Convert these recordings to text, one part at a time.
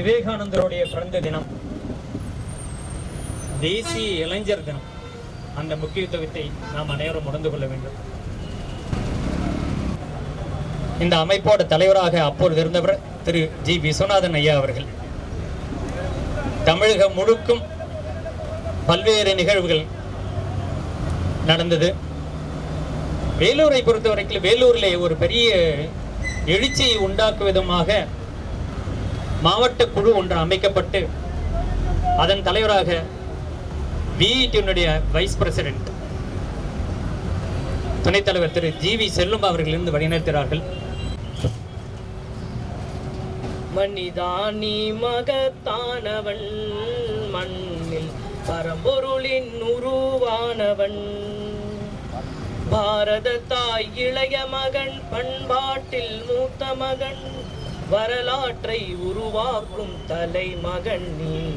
விவேகானந்தருடைய பிறந்த தினம் தேசிய இளைஞர் தினம். அந்த முக்கியத்துவத்தை நாம் அனைவரும் உணர்ந்து கொள்ள வேண்டும். இந்த அமைப்போட தலைவராக அப்பொழுது இருந்தவர் திரு ஜி விஸ்வநாதன் ஐயா அவர்கள். தமிழகம் முழுக்கும் பல்வேறு நிகழ்வுகள் நடந்தது. வேலூரை பொறுத்த வரைக்கும் ஒரு பெரிய எழுச்சியை உண்டாக்கும் விதமாக மாவட்ட குழு ஒன்று அமைக்கப்பட்டு அதன் தலைவராக விஇடியினுடைய வைஸ் பிரசிடென்ட் துணைத் தலைவர் திரு ஜி வி செல்லும் அவர்களிருந்து வழிநடத்துகிறார்கள். மணிதானி மகத்தானவன் மண்ணில் பரம்பொருளின் உருவானவன். பாரத தாய் இளைய மகன் பண்பாட்டில் மூத்த மகன். வரலாற்றை உருவாக்கும் தலைமகன் நீ.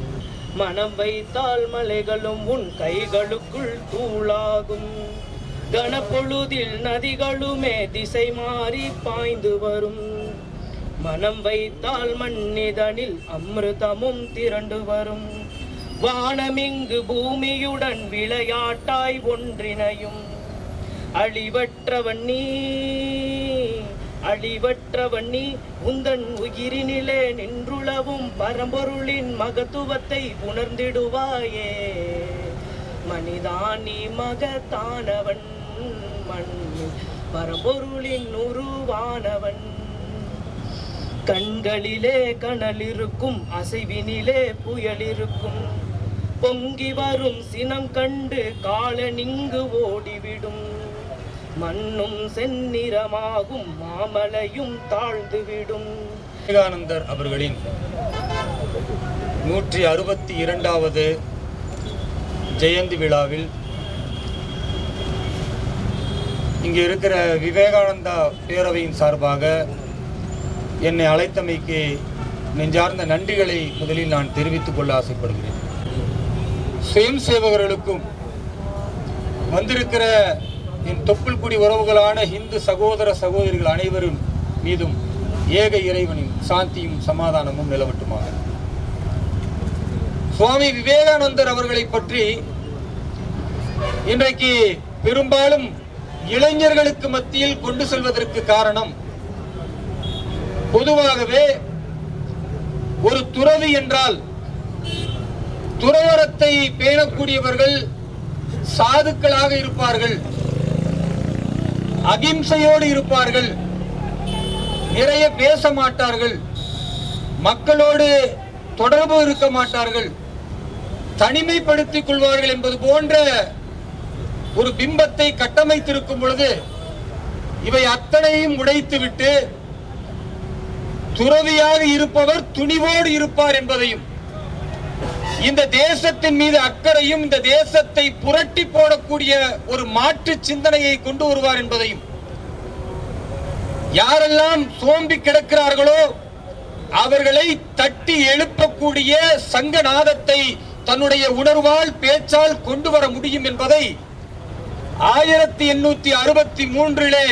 மனம் வைத்தால் மலைகளும் உன் கைகளுக்குள் தூளாகும். கனப்பொழுதில் நதிகளுமே திசை மாறி பாய்ந்து வரும். மனம் வைத்தால் மண்ணிதனில் அமிர்தமும் திரண்டு வரும். வானமிங்கு பூமியுடன் விளையாட்டாய் ஒன்றினையும் அழிவற்றவன் நீ. அழிவற்றவன் நீ உந்தன் உயிரினிலே நின்றுளவும் பரம்பொருளின் மகத்துவத்தை உணர்ந்திடுவாயே. மனிதானி மகத்தானவன் மண் பரம்பொருளின் உருவானவன். கண்களிலே கனல் இருக்கும் அசைவினிலே புயல் இருக்கும் பொங்கி வரும் சினம் கண்டு காலனிங்கு ஓடிவிடும். மண்ணும் செந்நிறமாகும் மாமலையும் தாழ்ந்துவிடும். விவேகானந்தர் அவர்களின் நூற்றி அறுபத்தி இரண்டாவது ஜெயந்தி விழாவில் இங்கே இருக்கிற விவேகானந்தா பேரவையின் சார்பாக என்னை அழைத்தமைக்கு நெஞ்சார்ந்த நன்றிகளை முதலில் நான் தெரிவித்துக் கொள்ள ஆசைப்படுகிறேன். சுயம் சேவகர்களுக்கும் வந்திருக்கிற என் தொப்புள் குடி உறவுகளான இந்து சகோதர சகோதரிகள் அனைவரும் மீதும் ஏக இறைவனின் சாந்தியும் சமாதானமும் நிலவட்டுமாக. சுவாமி விவேகானந்தர் அவர்களை பற்றி இன்றைக்கு பெரும்பாலும் இளைஞர்களுக்கு மத்தியில் கொண்டு செல்வதற்கு காரணம் பொதுவாகவே ஒரு துறவி என்றால் துறவரத்தை பேணக்கூடியவர்கள் சாதுக்களாக இருப்பார்கள். அகிம்சையோடு இருப்பார்கள். நிறைய பேச மாட்டார்கள் மக்களோடு தொடர்பு இருக்க மாட்டார்கள். தனிமைப்படுத்திக் கொள்வார்கள் என்பது போன்ற ஒரு பிம்பத்தை கட்டமைத்திருக்கும் பொழுது இவை அத்தனையும் உடைத்துவிட்டு துறவியாக இருப்பவர் துணிவோடு இருப்பார் என்பதையும் இந்த தேசத்தின் மீது அக்கறையும் இந்த தேசத்தை புரட்டி போடக்கூடிய ஒரு மாற்று சிந்தனையை கொண்டு வருவார் என்பதையும். யாரெல்லாம் சோம்பி கிடக்கிறார்களோ அவர்களை தட்டி எழுப்பக்கூடிய சங்கநாதத்தை தன்னுடைய உணர்வால் பேச்சால் கொண்டு வர முடியும் என்பதை ஆயிரத்தி எண்ணூத்தி அறுபத்தி மூன்றிலே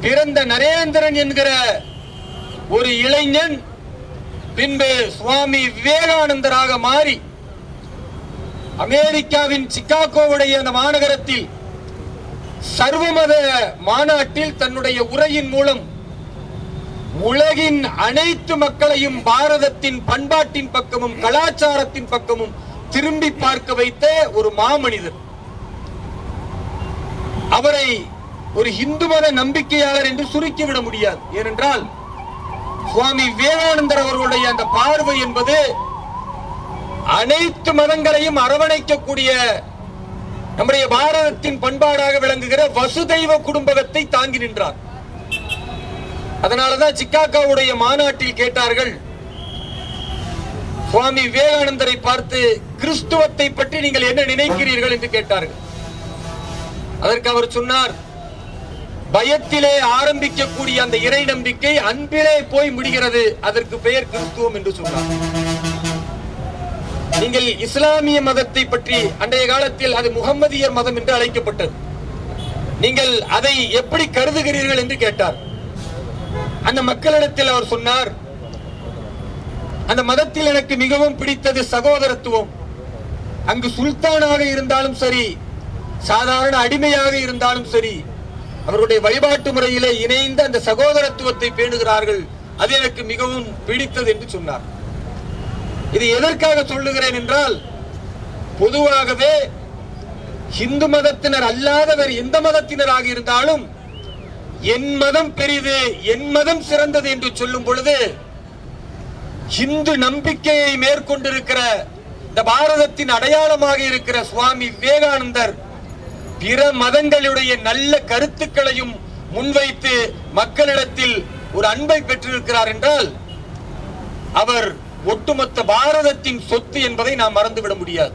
பிறந்த நரேந்திரன் என்கிற ஒரு இளைஞன் பின்பு சுவாமி விவேகானந்தராக மாறி அமெரிக்காவின் சிக்காகோவுடைய அந்த மாநகரத்தில் சர்வமத மாநாட்டில் தன்னுடைய உரையின் மூலம் உலகின் அனைத்து மக்களையும் பாரதத்தின் பண்பாட்டின் பக்கமும் கலாச்சாரத்தின் பக்கமும் திரும்பி பார்க்க வைத்த ஒரு மாமனிதர். அவரை ஒரு இந்து மத நம்பிக்கையாளர் என்று சுருக்கிவிட முடியாது. ஏனென்றால் சுவாமி விவேகானந்தர் அவர்களுடைய அந்த பார்வை என்பது அனைத்து மதங்களையும் அரவணைக்கக்கூடிய நம்முடைய பாரதத்தின் பண்பாடாக விளங்குகிற வசுதெய்வ குடும்பத்தை தாங்கி நின்றார். அதனாலதான் சிக்காகோவுடைய மாநாட்டில் கேட்டார்கள் சுவாமி விவேகானந்தரை பார்த்து கிறிஸ்துவத்தை பற்றி நீங்கள் என்ன நினைக்கிறீர்கள் என்று கேட்டார்கள். அதற்கு அவர் சொன்னார் பயத்திலே ஆரம்பிக்கக்கூடிய அந்த இறை நம்பிக்கை அன்பிலே போய் முடிகிறது. அதற்கு பெயர் கிறிஸ்துவம் என்று சொன்னார் நீங்கள் இஸ்லாமிய மதத்தை பற்றி அன்றைய காலத்தில் அது முகம்மதியர் மதம் என்று அழைக்கப்பட்டது. நீங்கள் அதை எப்படி கருதுகிறீர்கள் என்று கேட்டார். அந்த மக்களிடத்தில் அவர் சொன்னார் அந்த மதத்தில் எனக்கு மிகவும் பிடித்தது சகோதரத்துவம். அங்கு சுல்தானாக இருந்தாலும் சரி சாதாரண அடிமையாக இருந்தாலும் சரி அவருடைய வழிபாட்டு முறையிலே இணைந்த அந்த சகோதரத்துவத்தை பேணுகிறார்கள். அது எனக்கு மிகவும் பிடித்தது என்று சொன்னார். இது எதற்காக சொல்லுகிறேன் என்றால் பொதுவாகவே இந்து மதத்தினர் அல்லாதவர் எந்த மதத்தினராக இருந்தாலும் என் மதம் பெரிது என் மதம் சிறந்தது என்று சொல்லும் பொழுது இந்து நம்பிக்கையை மேற்கொண்டிருக்கிற இந்த பாரதத்தின் அடையாளமாக இருக்கிற சுவாமி விவேகானந்தர் பிற மதங்களுடைய நல்ல கருத்துக்களையும் முன்வைத்து மக்களிடத்தில் ஒரு அன்பை பெற்றிருக்கிறார் என்றால் அவர் ஒட்டுமொத்த பாரதத்தின் சொத்து என்பதை நாம் மறந்துவிட முடியாது.